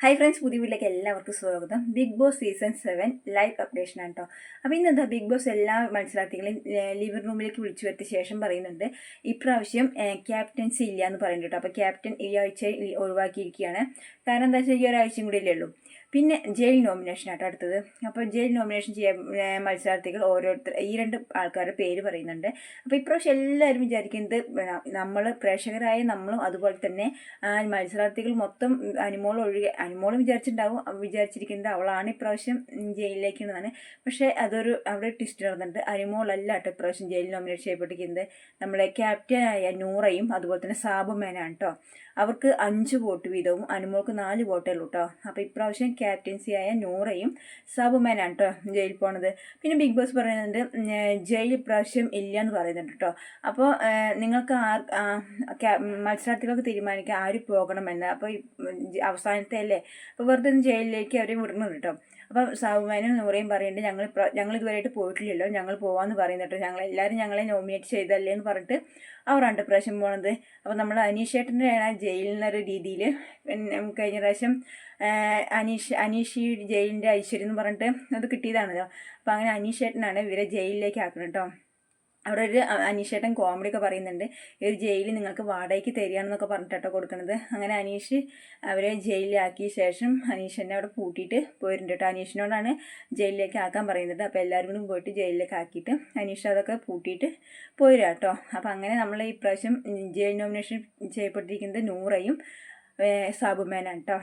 Hi friends പുതിയ വീട്ടിലേക്ക് എല്ലാവർക്കും സ്വാഗതം. Bigg Boss season seven live updation ആണ് കേട്ടോ അപ്പോൾ ഇന്നത്തെ ബിഗ് ബോസ് എല്ലാ മത്സരാർത്ഥികളെയും ലിവിംഗ് റൂമിലേക്ക് വിളിച്ചു വരുത്തിയ ശേഷം പറയുന്നുണ്ട് ഇപ്രാവശ്യം ക്യാപ്റ്റൻസി ഇല്ല എന്ന് പറയുന്നുണ്ട് കേട്ടോ അപ്പോൾ ക്യാപ്റ്റൻ ഈ ആഴ്ച ഒഴിവാക്കിയിരിക്കുകയാണ്. കാരണം എന്താ വെച്ചാൽ ഈ ഒരാഴ്ചയും കൂടി അല്ലേ ഉള്ളൂ. പിന്നെ ജയിൽ നോമിനേഷൻ ആട്ടോ അടുത്തത്. അപ്പോൾ ജയിൽ നോമിനേഷൻ ചെയ്യാൻ മത്സരാർത്ഥികൾ ഓരോരുത്തർ ഈ രണ്ട് ആൾക്കാരുടെ പേര് പറയുന്നുണ്ട്. അപ്പോൾ ഇപ്രാവശ്യം എല്ലാവരും വിചാരിക്കുന്നത് നമ്മൾ പ്രേക്ഷകരായ നമ്മളും അതുപോലെ തന്നെ മത്സരാർത്ഥികൾ മൊത്തം അനുമോൾ ഒഴികെ അനുമോൾ വിചാരിച്ചിട്ടുണ്ടാവും വിചാരിച്ചിരിക്കുന്നത് അവളാണ് ഇപ്രാവശ്യം ജയിലിലേക്ക് എന്നതാണ് പക്ഷേ അതൊരു അവിടെ ട്വിസ്റ്റ് നടന്നിട്ടുണ്ട്. അനുമോളല്ല കേട്ടോ ഇപ്രാവശ്യം ജയിൽ നോമിനേറ്റ് ചെയ്യപ്പെട്ടിരിക്കുന്നത്. നമ്മളെ ക്യാപ്റ്റനായ നൂറയും അതുപോലെ തന്നെ സാബുമേനാണ് കേട്ടോ. അവർക്ക് അഞ്ച് വോട്ട് വീതവും അനുമോൾക്ക് നാല് വോട്ടേ ഉള്ളൂ കേട്ടോ. അപ്പോൾ ഇപ്രാവശ്യം ക്യാപ്റ്റൻസിയായ നൂറയും സാബുമേനാണ് കേട്ടോ ജയിൽ പോണത്. പിന്നെ ബിഗ് ബോസ് പറയുന്നുണ്ട് ജയിൽ ഇപ്രാവശ്യം ഇല്ല എന്ന് പറയുന്നുണ്ട് കേട്ടോ അപ്പോൾ നിങ്ങൾക്ക് ആർ മത്സരാർത്ഥികൾക്ക് തീരുമാനിക്കാം ആര് പോകണമെന്ന്? അപ്പോൾ അവസാനത്തെ അല്ലേ? അപ്പോൾ വെറുതെ ജയിലിലേക്ക് അവരെ വിടുന്നുണ്ട് കേട്ടോ അപ്പം സാബുമാനും നൂറയും പറയുന്നുണ്ട് ഞങ്ങൾ ഞങ്ങൾ ഇതുവരെയായിട്ട് പോയിട്ടില്ലല്ലോ ഞങ്ങൾ പോവാന്ന് പറയുന്നുണ്ട് ഞങ്ങൾ എല്ലാവരും ഞങ്ങളെ നോമിനേറ്റ് ചെയ്തല്ലേ എന്ന് പറഞ്ഞിട്ട് അവരാണ് പ്രാവശ്യം പോണത്. അപ്പോൾ നമ്മൾ അനീഷേട്ടന്റെ ജയിലിൽ നിന്നൊരു രീതിയിൽ കഴിഞ്ഞ പ്രാവശ്യം ആ, അനീഷ് അനീഷ് ഈ ജയിലിന്റെ ഐശ്വര്യം എന്ന് പറഞ്ഞിട്ട് അത് കിട്ടിയതാണല്ലോ അപ്പോൾ അങ്ങനെ അനീഷേട്ടനാണ് ഇവരെ ജയിലിലേക്ക് ആക്കുന്നത് കേട്ടോ അവിടെ ഒരു അനീഷേട്ടൻ കോമഡി ഒക്കെ പറയുന്നുണ്ട്. ഒരു ജയിലിൽ നിങ്ങൾക്ക് വാടകയ്ക്ക് തരികയാണെന്നൊക്കെ പറഞ്ഞിട്ടോ കൊടുക്കുന്നത്. അങ്ങനെ അനീഷ് അവരെ ജയിലിലാക്കിയ ശേഷം അനീഷിനെ അവിടെ പൂട്ടിയിട്ട് പോയിട്ടുണ്ട് കേട്ടോ അനീഷിനോടാണ് ജയിലിലേക്ക് ആക്കാൻ പറയുന്നത്. അപ്പോൾ എല്ലാവരും കൂടി പോയിട്ട് ജയിലിലേക്ക് ആക്കിയിട്ട് അനീഷ് അതൊക്കെ പൂട്ടിയിട്ട് പോയിരാ കേട്ടോ അപ്പോൾ അങ്ങനെ നമ്മൾ ഈ പ്രാവശ്യം ജയിൽ നോമിനേഷൻ ചെയ്യപ്പെട്ടിരിക്കുന്നത് നൂറയും സാബുമേനാണ് കേട്ടോ